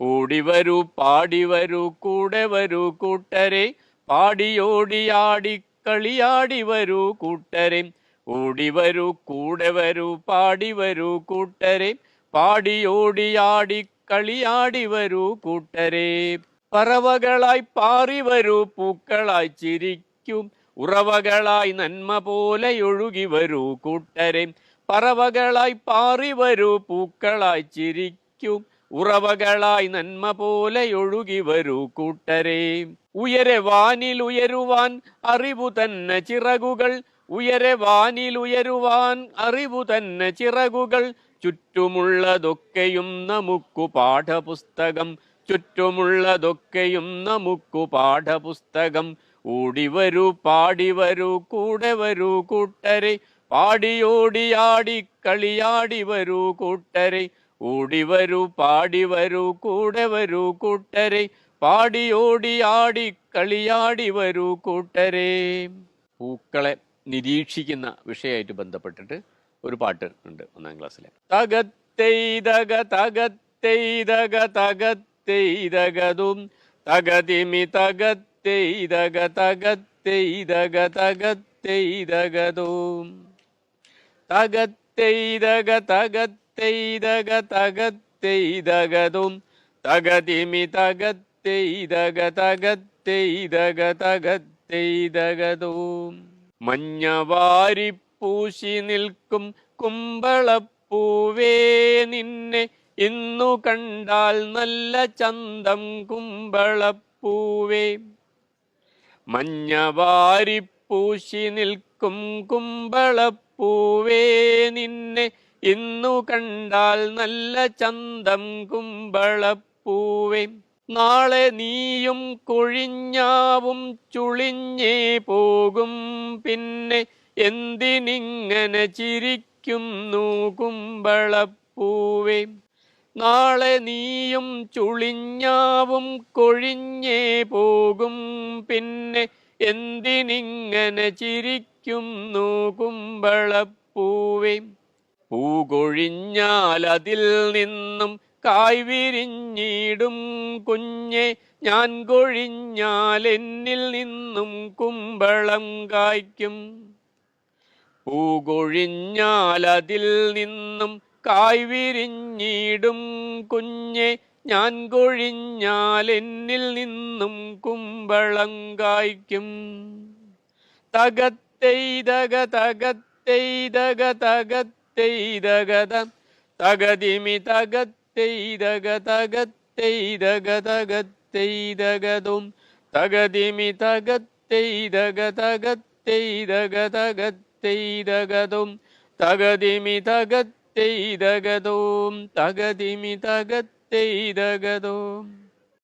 ഓടി വരൂ പാടി വരൂ കൂടെ വരൂ കൂട്ടരെ. പാടിയോടിയാടി കളിയാടി വരൂ കൂട്ടരെ. ഓടി വരൂ കൂടെ വരൂ പാടി വരൂ കൂട്ടരെ പാടിയോടിയാടി കളിയാടി വരൂ കൂട്ടരെ. പറവകളായി പാറി വരൂ പൂക്കളായി ചിരിക്കും. ഉറവകളായി നന്മ പോലെ ഒഴുകി വരൂ കൂട്ടരെ. പറവകളായി പാറി വരൂ പൂക്കളായി ചിരിക്കും. ഉറവകളായി നന്മ പോലെ ഒഴുകി വരൂ കൂട്ടരെ. ഉയരെ വാനിൽ ഉയരുവാൻ അറിവു തന്നെ ചിറകുകൾ. ഉയരെ വാനിൽ ഉയരുവാൻ അറിവു തന്നെ ചിറകുകൾ. ചുറ്റുമുള്ളതൊക്കെയും നമുക്കു പാഠപുസ്തകം. ചുറ്റുമുള്ളതൊക്കെയും നമുക്കു പാഠപുസ്തകം. ഓടിവരൂ പാടിവരൂ കൂടെ വരൂ കൂട്ടരെ. പാടിയോടിയാടി കളിയാടി വരൂ കൂട്ടരെ. ഓടിവരൂ പാടിവരൂ കൂടെ വരൂ കൂട്ടരെ. പാടിയോടിയാടി കളിയാടി വരൂ കൂട്ടരെ. പൂക്കളെ നിരീക്ഷിക്കുന്ന വിഷയമായിട്ട് ബന്ധപ്പെട്ടിട്ട് ഒരു പാട്ട് ഉണ്ട് ഒന്നാം ക്ലാസ്സിലെ. തകത്തെയ്തക തകത്തെയ്തക തകത്തെയ്തകതും. തകതിമി തകത്തെയ്തക തകത്തെയ്തക തകത്തെയ്തകതും. തകത്തെയ്തക തകത്തെയ്തക തകത്തെയ്തകതും തകതിമി തകത്തെയ്തക തകത്തെയ്തക തകത്തെയ്തകതും മഞ്ഞവാരി പൂശി നിൽക്കും കുമ്പളപ്പൂവേ നിന്നെ ഇന്നു കണ്ടാൽ നല്ല ചന്തം കുമ്പളപ്പൂവേ. മഞ്ഞ വാരിപ്പൂശി നിൽക്കും കുമ്പളപ്പൂവേ നിന്നെ ഇന്നു കണ്ടാൽ നല്ല ചന്തം കുമ്പളപ്പൂവേ. നാളെ നീയും കൊഴിഞ്ഞാവും ചുളിഞ്ഞേ പോകും പിന്നെ എന്തിനിങ്ങനെ ചിരിക്കുന്നു കുമ്പളപ്പൂവേ. നാളെ നീയും ചുളിഞ്ഞാവും കൊഴിഞ്ഞേ പോകും പിന്നെ എന്തിനിങ്ങനെ ചിരിക്കുന്നു കുമ്പളപ്പൂവേ. പൂകൊഴിഞ്ഞാൽ അതിൽ നിന്നും കായ് വിരിഞ്ഞിടും കുഞ്ഞെ. ഞാൻ കൊഴിഞ്ഞാൽ എന്നിൽ നിന്നും കുമ്പളം കായ്ക്കും. പൂകൊഴിഞ്ഞാൽ അതിൽ നിന്നും കായ് വിരിഞ്ഞിടും കുഞ്ഞെ. ഞാൻ കൊഴിഞ്ഞാൽ എന്നിൽ നിന്നും കുമ്പളം കായ്ക്കും. തകത്തെയ്തക തകത്തെയ്തക തകത്തെയ്തകതും തകതിമി തകത്തെയ്തക തകത്തെയ്തക തകത്തെയ്തകതും തകതിമി തകത്തെയ്തകതും തകതിമി തകത്തെയ്തകതും